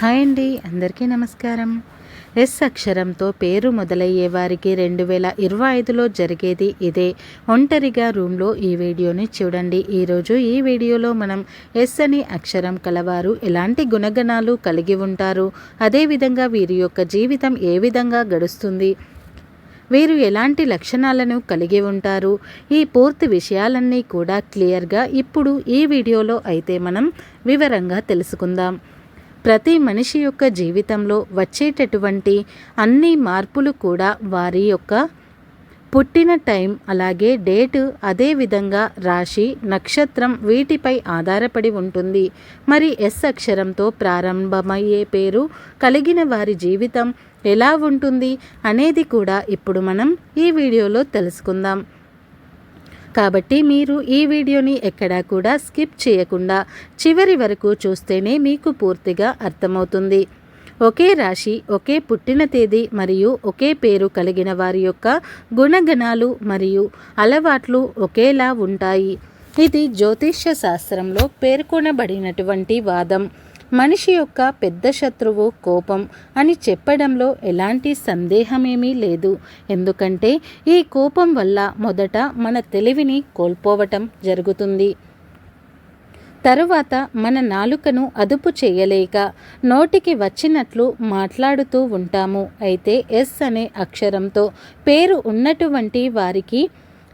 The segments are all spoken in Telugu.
హాయ్ అండి అందరికీ నమస్కారం. ఎస్ అక్షరంతో పేరు మొదలయ్యే వారికి రెండు వేల ఇరవై ఐదులో జరిగేది ఇదే. ఒంటరిగా రూమ్లో ఈ వీడియోని చూడండి. ఈరోజు ఈ వీడియోలో మనం ఎస్ అని అక్షరం కలవారు ఎలాంటి గుణగణాలు కలిగి ఉంటారు? అదేవిధంగా వీరి యొక్క జీవితం ఏ విధంగా గడుస్తుంది? వీరు ఎలాంటి లక్షణాలను కలిగి ఉంటారు? ఈ పూర్తి విషయాలన్నీ కూడా క్లియర్గా ఇప్పుడు ఈ వీడియోలో అయితే మనం వివరంగా తెలుసుకుందాం. ప్రతి మనిషి యొక్క జీవితంలో వచ్చేటటువంటి అన్ని మార్పులు కూడా వారి యొక్క పుట్టిన టైం అలాగే డేటు అదేవిధంగా రాశి నక్షత్రం వీటిపై ఆధారపడి ఉంటుంది. మరి ఎస్ అక్షరంతో ప్రారంభమయ్యే పేరు కలిగిన వారి జీవితం ఎలా ఉంటుంది అనేది కూడా ఇప్పుడు మనం ఈ వీడియోలో తెలుసుకుందాం. కాబట్టి మీరు ఈ వీడియోని ఎక్కడా కూడా స్కిప్ చేయకుండా చివరి వరకు చూస్తేనే మీకు పూర్తిగా అర్థమవుతుంది. ఒకే రాశి ఒకే పుట్టిన తేదీ మరియు ఒకే పేరు కలిగిన వారి యొక్క గుణగణాలు మరియు అలవాట్లు ఒకేలా ఉంటాయి. ఇది జ్యోతిష్య శాస్త్రంలో పేర్కొనబడినటువంటి వాదం. మనిషి యొక్క పెద్ద శత్రువు కోపం అని చెప్పడంలో ఎలాంటి సందేహమేమీ లేదు. ఎందుకంటే ఈ కోపం వల్ల మొదట మన తెలివిని కోల్పోవటం జరుగుతుంది. తరువాత మన నాలుకను అదుపు చేయలేక నోటికి వచ్చినట్లు మాట్లాడుతూ ఉంటాము. అయితే ఎస్ అనే అక్షరంతో పేరు ఉన్నటువంటి వారికి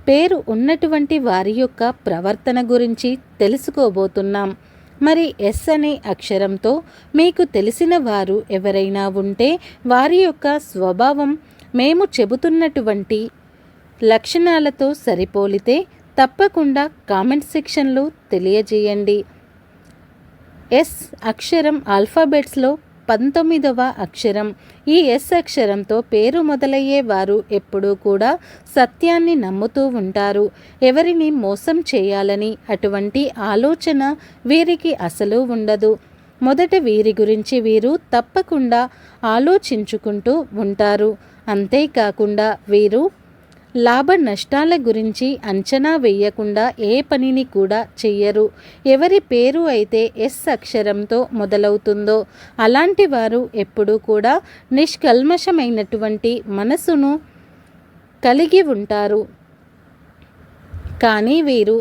పేరు ఉన్నటువంటి వారి యొక్క ప్రవర్తన గురించి తెలుసుకోబోతున్నాం. మరి ఎస్ అనే అక్షరంతో మీకు తెలిసిన వారు ఎవరైనా ఉంటే వారి యొక్క స్వభావం మేము చెబుతున్నటువంటి లక్షణాలతో సరిపోలితే తప్పకుండా కామెంట్ సెక్షన్లో తెలియజేయండి. ఎస్ అక్షరం ఆల్ఫాబెట్స్లో పంతొమ్మిదవ అక్షరం. ఈ ఎస్ అక్షరంతో పేరు మొదలయ్యే వారు ఎప్పుడూ కూడా సత్యాన్ని నమ్ముతూ ఉంటారు. ఎవరిని మోసం చేయాలని అటువంటి ఆలోచన వీరికి అసలు ఉండదు. మొదట వీరి గురించి వీరు తప్పకుండా ఆలోచించుకుంటూ ఉంటారు. అంతేకాకుండా వీరు లాభ నష్టాల గురించి అంచనా వేయకుండా ఏ పనిని కూడా చెయ్యరు. ఎవరి పేరు అయితే ఎస్ అక్షరంతో మొదలవుతుందో అలాంటి వారు ఎప్పుడూ కూడా నిష్కల్మషమైనటువంటి మనసును కలిగి ఉంటారు. కానీ వీరు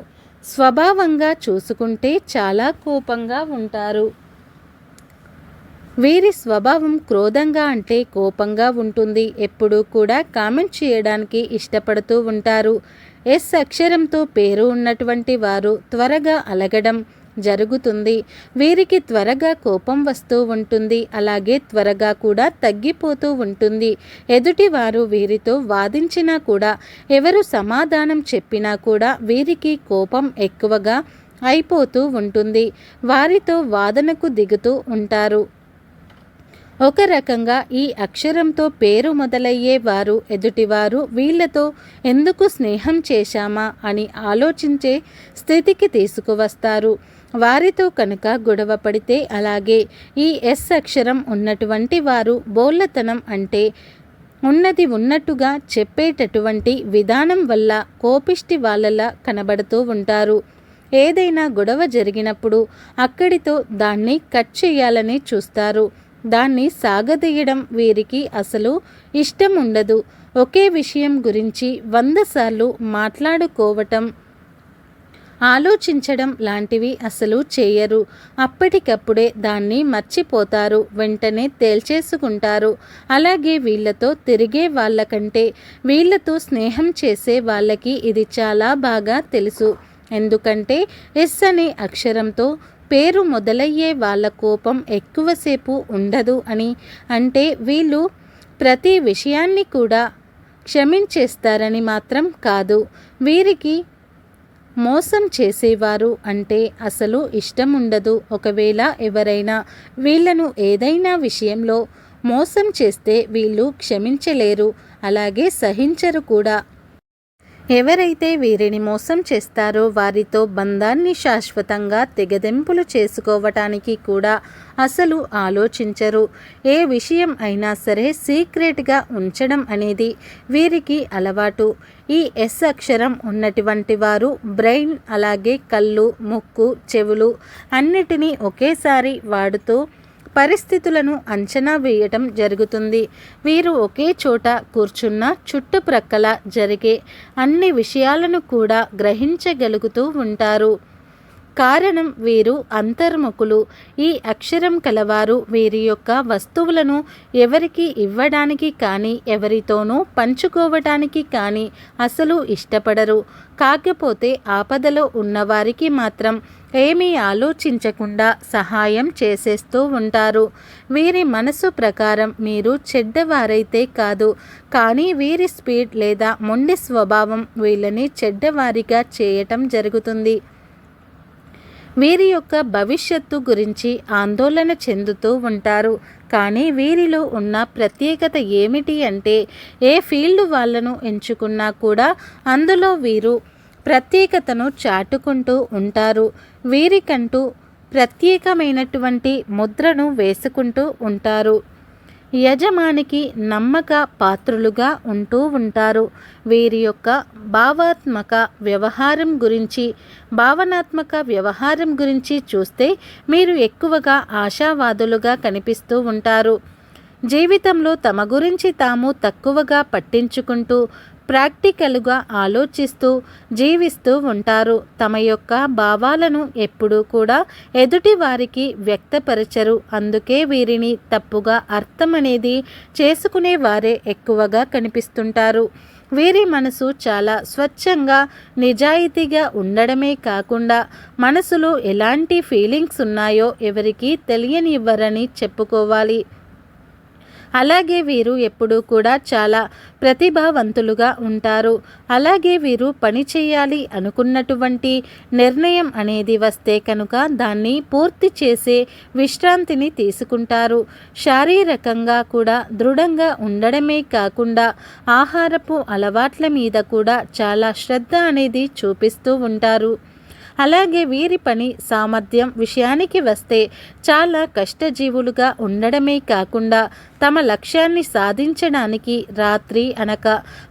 స్వభావంగా చూసుకుంటే చాలా కోపంగా ఉంటారు. వీరి స్వభావం క్రోధంగా అంటే కోపంగా ఉంటుంది. ఎప్పుడూ కూడా కామెంట్ చేయడానికి ఇష్టపడుతూ ఉంటారు. ఎస్ అక్షరంతో పేరు ఉన్నటువంటి వారు త్వరగా అలగడం జరుగుతుంది. వీరికి త్వరగా కోపం వస్తూ ఉంటుంది. అలాగే త్వరగా కూడా తగ్గిపోతూ ఉంటుంది. ఎదుటివారు వీరితో వాదించినా కూడా ఎవరు సమాధానం చెప్పినా కూడా వీరికి కోపం ఎక్కువగా అయిపోతూ ఉంటుంది. వారితో వాదనకు దిగుతూ ఉంటారు. ఒక రకంగా ఈ అక్షరంతో పేరు మొదలయ్యే వారు ఎదుటివారు వీళ్ళతో ఎందుకు స్నేహం చేశామా అని ఆలోచించే స్థితికి తీసుకువస్తారు. వారితో కనుక గొడవ పడితే అలాగే ఈ ఎస్ అక్షరం ఉన్నటువంటి వారు బోల్లతనం అంటే ఉన్నది ఉన్నట్టుగా చెప్పేటటువంటి విధానం వల్ల కోపిష్టి వాళ్ళలా కనబడుతూ ఉంటారు. ఏదైనా గొడవ జరిగినప్పుడు అక్కడితో దాన్ని కట్ చేయాలని చూస్తారు. దాన్ని సాగదీయడం వీరికి అసలు ఇష్టం ఉండదు ఒకే విషయం గురించి వంద సార్లు మాట్లాడుకోవటం ఆలోచించడం లాంటివి అసలు చేయరు. అప్పటికప్పుడే దాన్ని మర్చిపోతారు వెంటనే తేల్చేసుకుంటారు. అలాగే వీళ్ళతో తిరిగే వాళ్ళకంటే వీళ్ళతో స్నేహం చేసే వాళ్ళకి ఇది చాలా బాగా తెలుసు. ఎందుకంటే ఎస్ అనే అక్షరంతో పేరు మొదలయ్యే వాళ్ళ కోపం ఎక్కువసేపు ఉండదు అని అంటే వీళ్ళు ప్రతి విషయాన్ని కూడా క్షమించేస్తారని మాత్రం కాదు. వీరికి మోసం చేసేవారు అంటే అసలు ఇష్టం ఉండదు. ఒకవేళ ఎవరైనా వీళ్ళను ఏదైనా విషయంలో మోసం చేస్తే వీళ్ళు క్షమించలేరు. అలాగే సహించరు కూడా. ఎవరైతే వీరిని మోసం చేస్తారో వారితో బంధాన్ని శాశ్వతంగా తెగదెంపులు చేసుకోవటానికి కూడా అసలు ఆలోచించరు. ఏ విషయం అయినా సరే సీక్రెట్గా ఉంచడం అనేది వీరికి అలవాటు. ఈ ఎస్ అక్షరం ఉన్నటువంటి వారు బ్రెయిన్ అలాగే కళ్ళు ముక్కు చెవులు అన్నిటినీ ఒకేసారి వాడుతూ పరిస్థితులను అంచనా వేయటం జరుగుతుంది. వీరు ఒకే చోట కూర్చున్న చుట్టుప్రక్కల జరిగే అన్ని విషయాలను కూడా గ్రహించగలుగుతూ ఉంటారు. కారణం వీరు అంతర్ముఖులు. ఈ అక్షరం కలవారు వీరి యొక్క వస్తువులను ఎవరికి ఇవ్వడానికి కానీ ఎవరితోనూ పంచుకోవటానికి కానీ అసలు ఇష్టపడరు. కాకపోతే ఆపదలో ఉన్నవారికి మాత్రం ఏమీ ఆలోచించకుండా సహాయం చేసేస్తూ ఉంటారు. వీరి మనసు ప్రకారం మీరు చెడ్డవారైతే కాదు. కానీ వీరి స్పీడ్ లేదా మొండి స్వభావం వీళ్ళని చెడ్డవారిగా చేయటం జరుగుతుంది. వీరి యొక్క భవిష్యత్తు గురించి ఆందోళన చెందుతూ ఉంటారు. కానీ వీరిలో ఉన్న ప్రత్యేకత ఏమిటి అంటే ఏ ఫీల్డ్ వాళ్ళను ఎంచుకున్నా కూడా అందులో వీరు ప్రత్యేకతను చాటుకుంటూ ఉంటారు. వీరికంటూ ప్రత్యేకమైనటువంటి ముద్రను వేసుకుంటూ ఉంటారు. యజమానికి నమ్మక పాత్రులుగా ఉంటూ ఉంటారు. వీరి యొక్క భావాత్మక వ్యవహారం గురించి భావనాత్మక వ్యవహారం గురించి చూస్తే మీరు ఎక్కువగా ఆశావాదులుగా కనిపిస్తూ ఉంటారు. జీవితంలో తమ గురించి తాము తక్కువగా పట్టించుకుంటూ ప్రాక్టికల్గా ఆలోచిస్తూ జీవిస్తూ ఉంటారు. తమ యొక్క భావాలను ఎప్పుడూ కూడా ఎదుటి వారికి వ్యక్తపరచరు. అందుకే వీరిని తప్పుగా అర్థం అనేది చేసుకునే వారే ఎక్కువగా కనిపిస్తుంటారు. వీరి మనసు చాలా స్వచ్ఛంగా నిజాయితీగా ఉండడమే కాకుండా మనసులో ఎలాంటి ఫీలింగ్స్ ఉన్నాయో ఎవరికీ తెలియనివ్వరని చెప్పుకోవాలి. అలాగే వీరు ఎప్పుడూ కూడా చాలా ప్రతిభావంతులుగా ఉంటారు. అలాగే వీరు పని చేయాలి అనుకున్నటువంటి నిర్ణయం అనేది వస్తే కనుక దాన్ని పూర్తి చేసే విశ్రాంతిని తీసుకుంటారు. శారీరకంగా కూడా దృఢంగా ఉండడమే కాకుండా ఆహారపు అలవాట్ల మీద కూడా చాలా శ్రద్ధ అనేది చూపిస్తూ ఉంటారు. అలాగే వీరి పని సామర్థ్యం విషయానికి వస్తే చాలా కష్టజీవులుగా ఉండడమే కాకుండా తమ లక్ష్యాన్ని సాధించడానికి రాత్రి అనక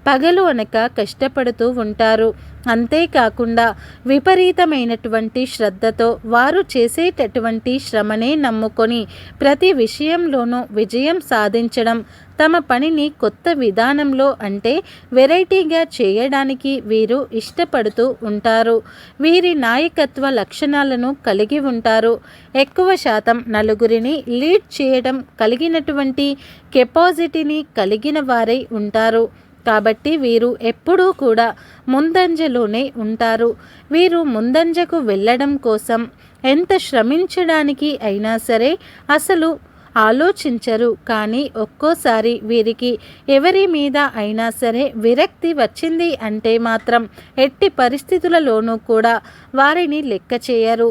పగలు అనక కష్టపడుతూ ఉంటారు. అంతేకాకుండా విపరీతమైనటువంటి శ్రద్ధతో వారు చేసేటటువంటి శ్రమనే నమ్ముకొని ప్రతి విషయంలోనూ విజయం సాధించడం తమ పనిని కొత్త విధానంలో అంటే వెరైటీగా చేయడానికి వీరు ఇష్టపడుతూ ఉంటారు. వీరి నాయకత్వ లక్షణాలను కలిగి ఉంటారు. ఎక్కువ శాతం నలుగురిని లీడ్ చేయడం కలిగినటువంటి కెపాసిటీని కలిగిన వారై ఉంటారు. కాబట్టి వీరు ఎప్పుడూ కూడా ముందంజలోనే ఉంటారు. వీరు ముందంజకు వెళ్ళడం కోసం ఎంత శ్రమించడానికి అయినా సరే అసలు ఆలోచించరు. కానీ ఒక్కోసారి వీరికి ఎవరి మీద అయినా సరే విరక్తి వచ్చింది అంటే మాత్రం ఎట్టి పరిస్థితులలోనూ కూడా వారిని లెక్క చేయరు.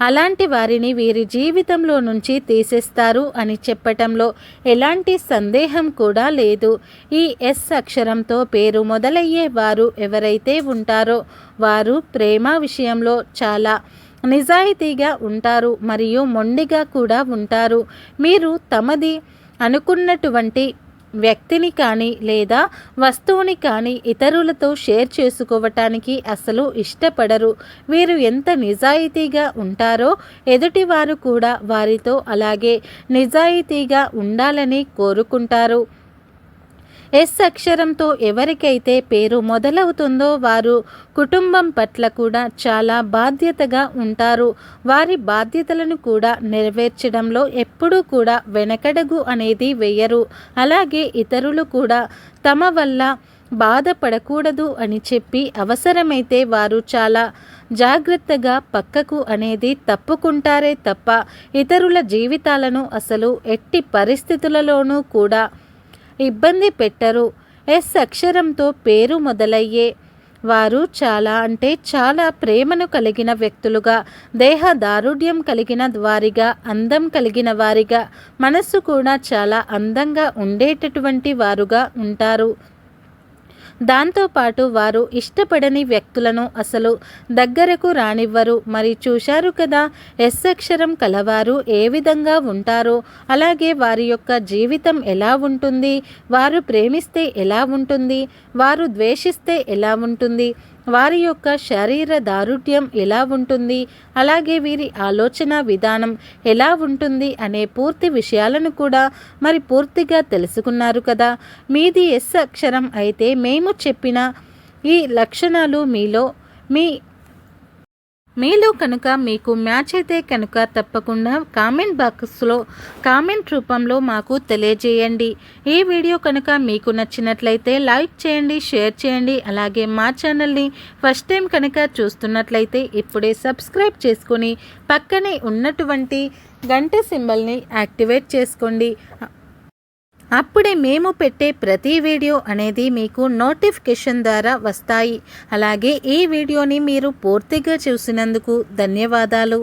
అలాంటి వారిని వీరి జీవితంలో నుంచి తీసేస్తారు అని చెప్పటంలో ఎలాంటి సందేహం కూడా లేదు. ఈ ఎస్ అక్షరంతో పేరు మొదలయ్యే వారు ఎవరైతే ఉంటారో వారు ప్రేమ విషయంలో చాలా నిజాయితీగా ఉంటారు మరియు మొండిగా కూడా ఉంటారు. మీరు తమది అనుకున్నటువంటి వ్యక్తిని కానీ లేదా వస్తువుని కానీ ఇతరులతో షేర్ చేసుకోవటానికి అసలు ఇష్టపడరు. వీరు ఎంత నిజాయితీగా ఉంటారో ఎదుటివారు కూడా వారితో అలాగే నిజాయితీగా ఉండాలని కోరుకుంటారు. ఎస్ అక్షరంతో ఎవరికైతే పేరు మొదలవుతుందో వారు కుటుంబం పట్ల కూడా చాలా బాధ్యతగా ఉంటారు. వారి బాధ్యతలను కూడా నెరవేర్చడంలో ఎప్పుడూ కూడా వెనకడగు అనేది వేయరు. అలాగే ఇతరులు కూడా తమ వల్ల బాధపడకూడదు అని చెప్పి అవసరమైతే వారు చాలా జాగ్రత్తగా పక్కకు అనేది తప్పుకుంటారే తప్ప ఇతరుల జీవితాలను అసలు ఎట్టి పరిస్థితులలోనూ కూడా ఇబ్బంది పెట్టరు. ఎస్ అక్షరంతో పేరు మొదలయ్యే. వారు చాలా అంటే చాలా ప్రేమను కలిగిన వ్యక్తులుగా దేహ దారుఢ్యం కలిగిన వారిగా అందం కలిగిన వారిగా మనస్సు కూడా చాలా అందంగా ఉండేటటువంటి వారుగా ఉంటారు. దాంతోపాటు వారు ఇష్టపడని వ్యక్తులను అసలు దగ్గరకు రానివ్వరు. మరి చూశారు కదా ఎస్ అక్షరం కలవారు ఏ విధంగా ఉంటారో అలాగే వారి యొక్క జీవితం ఎలా ఉంటుంది వారు ప్రేమిస్తే ఎలా ఉంటుంది వారు ద్వేషిస్తే ఎలా ఉంటుంది వారి యొక్క శరీర దారుఢ్యం ఎలా ఉంటుంది? అలాగే వీరి ఆలోచన విధానం ఎలా ఉంటుంది అనే పూర్తి విషయాలను కూడా మరి పూర్తిగా తెలుసుకున్నారు కదా. మీది ఎస్ అక్షరం అయితే మేము చెప్పిన ఈ లక్షణాలు మీలో మీ మీలో కనుక మీకు మ్యాచ్ అయితే కనుక తప్పకుండా కామెంట్ బాక్స్లో కామెంట్ రూపంలో మాకు తెలియజేయండి. ఈ వీడియో కనుక మీకు నచ్చినట్లయితే లైక్ చేయండి షేర్ చేయండి అలాగే మా ఛానల్ని ఫస్ట్ టైం కనుక చూస్తున్నట్లయితే ఇప్పుడే సబ్స్క్రైబ్ చేసుకొని పక్కనే ఉన్నటువంటి గంట సింబల్ని యాక్టివేట్ చేసుకోండి. అప్పుడే మేము పెట్టే ప్రతి వీడియో అనేది మీకు నోటిఫికేషన్ ద్వారా వస్తాయి. అలాగే ఈ వీడియోని మీరు పూర్తిగా చూసినందుకు ధన్యవాదాలు.